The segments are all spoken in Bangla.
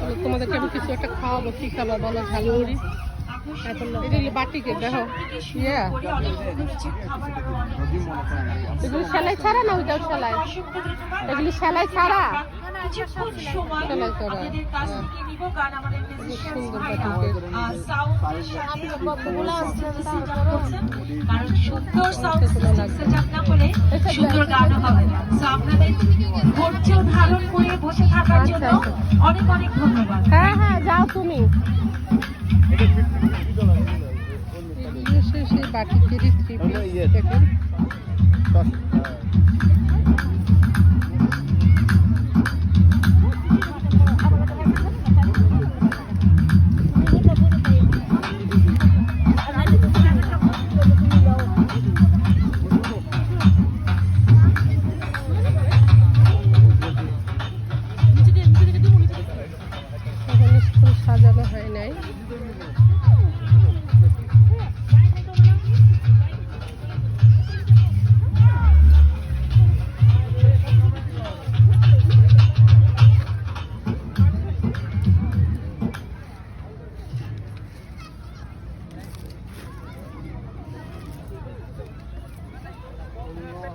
বলো, তোমাদেরকে আমি কিছু একটা খাওয়াবো কি খাবা বলো? ঝালমুড়ি? বাটিকে দেখো। ইয়া। এগুলি সেলাই ছাড়া না ওইটাও সেলাই? এগুলি সেলাই ছাড়া? কিছুক্ষণ সময় আপনাদের কাছ হ্যাঁ। থেকে নিব কারণ আমাদের musicians ভাইরা, বাটিকের। আহ, sound system setup করছেন। কারণ সুন্দর সাউন্ড সেটআপ না হলে সুন্দর গান হবে। না So আপনাদের ধৈর্য ধারণ করে বসে থাকার জন্য। অনেক অনেক ধন্যবাদ। হ্যাঁ হ্যাঁ যাও তুমি। সেই বাটিকেরই থ্রি পিস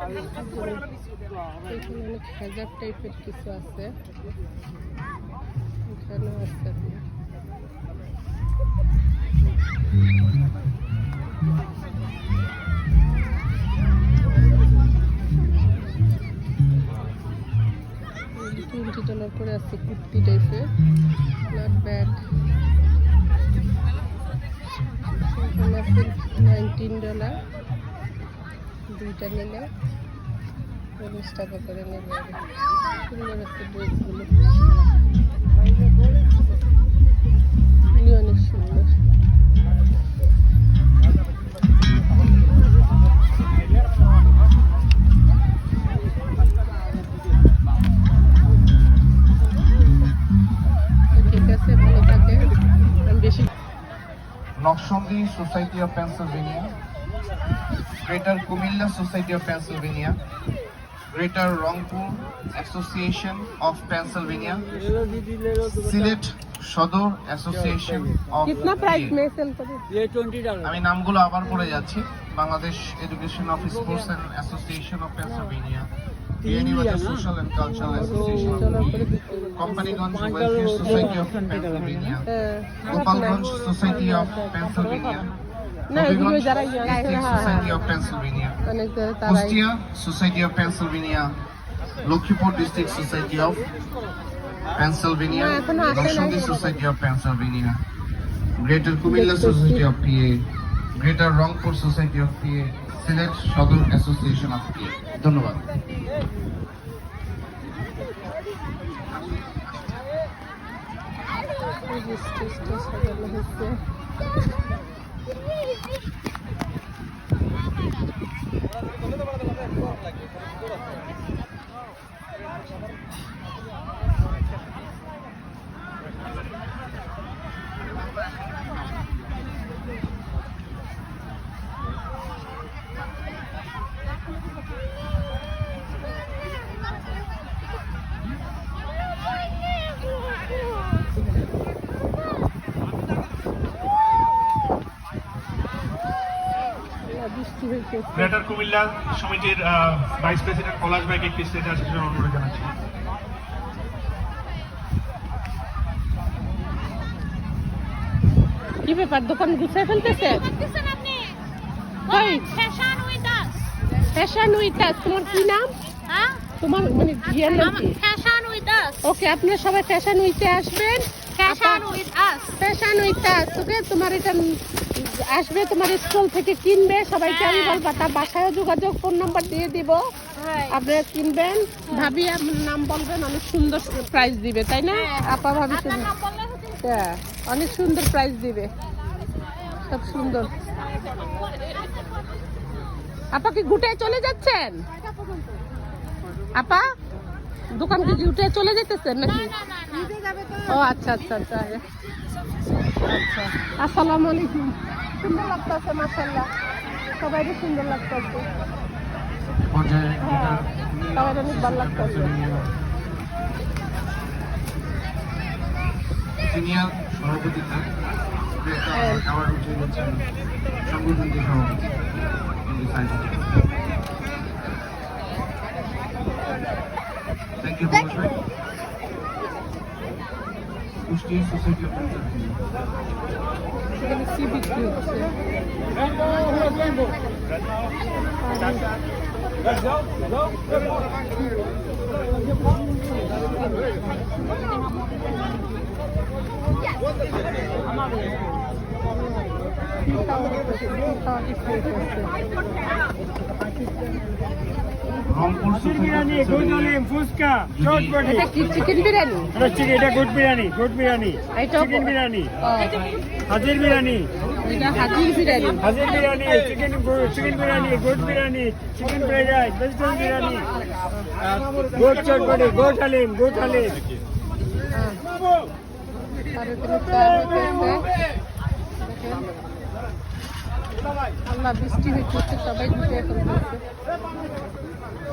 এখানে অনেক হেজাব টাইপের কিছু আছে। এখানেও আছে করে আছে কুর্তি টাইপের ব্যাড এখানে নাইনটিন ডলার দুইটা নিলে চল্লিশ টাকা করে নেবে। সুন্দর আছে ড্রেসগুলো। অনেক সুন্দর। তো ঠিক আছে, ভালো greater Cumilla society of Pennsylvania greater Rangpur association of Pennsylvania Sylhet Sadar association of আমি নামগুলো আবার পড়ে যাচ্ছি। Bangladesh education of sports and association of Pennsylvania social and cultural Companiganj society of Pennsylvania Gopalganj society of Pennsylvania না এগুলো যারা society of Pennsylvania Kushtia society of Pennsylvania Lakshmipur district society of Pennsylvania নাই। Darshani society of Pennsylvania greater Cumilla society of PA greater Rangpur society of PA Sylhet Sadar association of PA ধন্যবাদ এই যে গ্রেটার কুমিল্লা সমিতির ভাইস প্রেসিডেন্ট পলাশ ভাইকে একটি স্টেজে আসার জন্য অনুরোধ জানাচ্ছি। কি ব্যাপার দোকান গুছিয়ে ফেলতেছে? ফ্যাশন উইথ আস তোমার কি নাম? তোমার মানে Fashion with us. ওকে আপনারা সবাই ফ্যাশন উইথে আসবেন। ফ্যাশন উইথ আস ওকে তোমার এটা আসবে তোমার স্কুল থেকে কিনবে সবাইকে আমি হ্যাঁ। বলব তার যোগাযোগ ফোন নাম্বার দিয়ে দিব। আপনারা কিনবেন ভাবি আপনার নাম বলবেন অনেক সুন্দর প্রাইস দিবে তাই না? হ্যাঁ। আপা ভাবি হ্যাঁ অনেক সুন্দর প্রাইস দিবে। সব সুন্দর। আপা কি গুটে চলে যাচ্ছেন? আপা? দোকান কি গুটে চলে যেতেছেন নাকি? ও আচ্ছা আচ্ছা আচ্ছা। আচ্ছা। আসসালামু আলাইকুম। সুন্দর লাগতেছে মাশাআল্লাহ। সবাইকে সুন্দর লাগতেছে। গ্রেটার সবাই অনেক ভালো লাগতেছে। সিনিয়র সভাপতিতে অ্যাওয়ার্ড উঠে গেছেন সংগঠনটি সভাপতি thank you Kushtia society of সেখানে সি বিক্রি হচ্ছে রংপুর বিরিয়ানি গুড হালিম ফুচকা চটপটি এটা কি চিকেন বিরিয়ানি এটা চিকেন এটা গুড বিরিয়ানি গুড বিরিয়ানি এটা চিকেন বিরিয়ানি হাজির বিরিয়ানি এটা Hajir biryani Hajir biryani chicken chicken biryani good biryani chicken fried rice vegetable biryani good chotpoti এখানে হইতেছে। দেখেন। আল্লাহ বৃষ্টি হইতেছে সবাই গুটিয়ে ফেলতেছে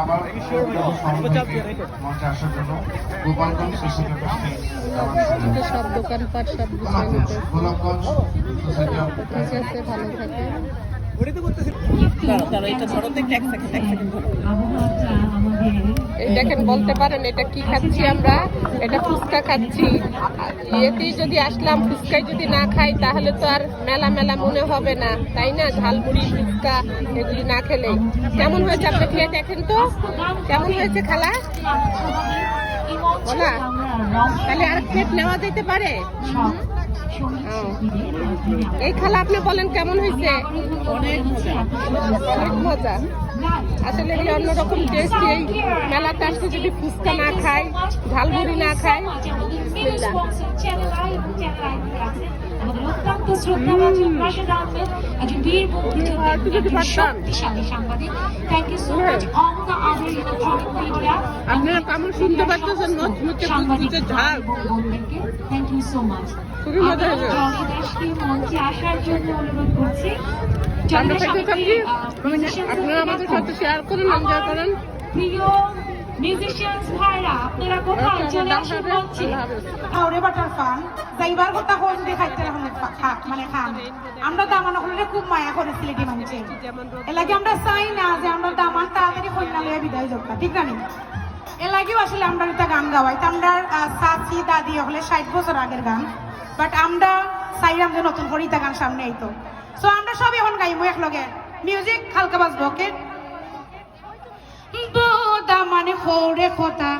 আবার মঞ্চে আসার জন্য গোপালগঞ্জ সোসাইটি অফ সব দোকানপাট সব নিতে গোলাপগঞ্জ সোসাইটি অফ ঠিক আছে ভালো থাকে। আবহাওয়াটা আমাদের এই দেখেন বলতে পারেন এটা কি খাচ্ছি আমরা? এটা ফুচকা খাচ্ছি। ইয়েতেই যদি আসলাম ফুচকাই যদি না খাই তাহলে তো আর মেলা মেলা মনে হবে না তাই না? ঝালমুড়ি ফুচকা এগুলি না খেলে। কেমন হয়েছে আপনি খেয়ে দেখেন তো? কেমন হয়েছে খালা? বলা। তাহলে আর প্লেট নেওয়া যেতে পারে। এই খেলা, আপনি বলেন কেমন হয়েছে? অনেক মজা। আসলে এই অন্যরকম টেস্ট এই মেলাতে আসতে যদি ফুচকা না খায়, ঝালমুড়ি না খাই বিসমিল্লাহ। অত্যন্ত শ্রদ্ধাভাজন রাশেদ আহমেদ একজন বীর মুক্তিযোদ্ধা একজন শক্তিশালী সাংবাদিক thank you so much all the other electronic media আপনারা কেমন শুনতে পাচ্ছেন মুচমুচে মুচমুচে ঝাল থ্যাংক ইউ সো মাচ খুবই মজা হয়েছে জলি দাসকে মঞ্চে আসার জন্য অনুরোধ করছি আপনারা আমাদের সাথে শেয়ার করুন এনজয় করেন প্রিয় মিউজিশিয়ানস ভাইরা আপনারা কোথায় চলে আসুন আল্লাহ বাটার ফান যাইবার কথা হল যদি খাইতে রাখুন মানে খান। আমরা দামান হলে খুব মায়া করে সিলেটি মানুষে এলাকি আমরা চাই না যে আমরা দামান তাড়াতাড়ি কন্যা লইয়া বিদায় ঠিক না লাগেও আসলে আমরা একটা গান গাওয়াই। আমরা চাচি দাদি হলে ষাট বছর আগের গান। বাট আমরা চাইলাম যে নতুন করে গান সামনে আইতো। সো আমরা সব এখন গাইবো একলগে। মিউজিক হালকা বাজবো ওকে কথা মানে ফৌরে কথা।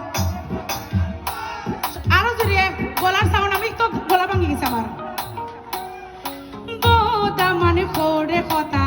আরও জুড়ে গলার সাউন্ড আমি তো গলা ভাঙি গেছি আমার। কথা মানে ফৌরে কথা।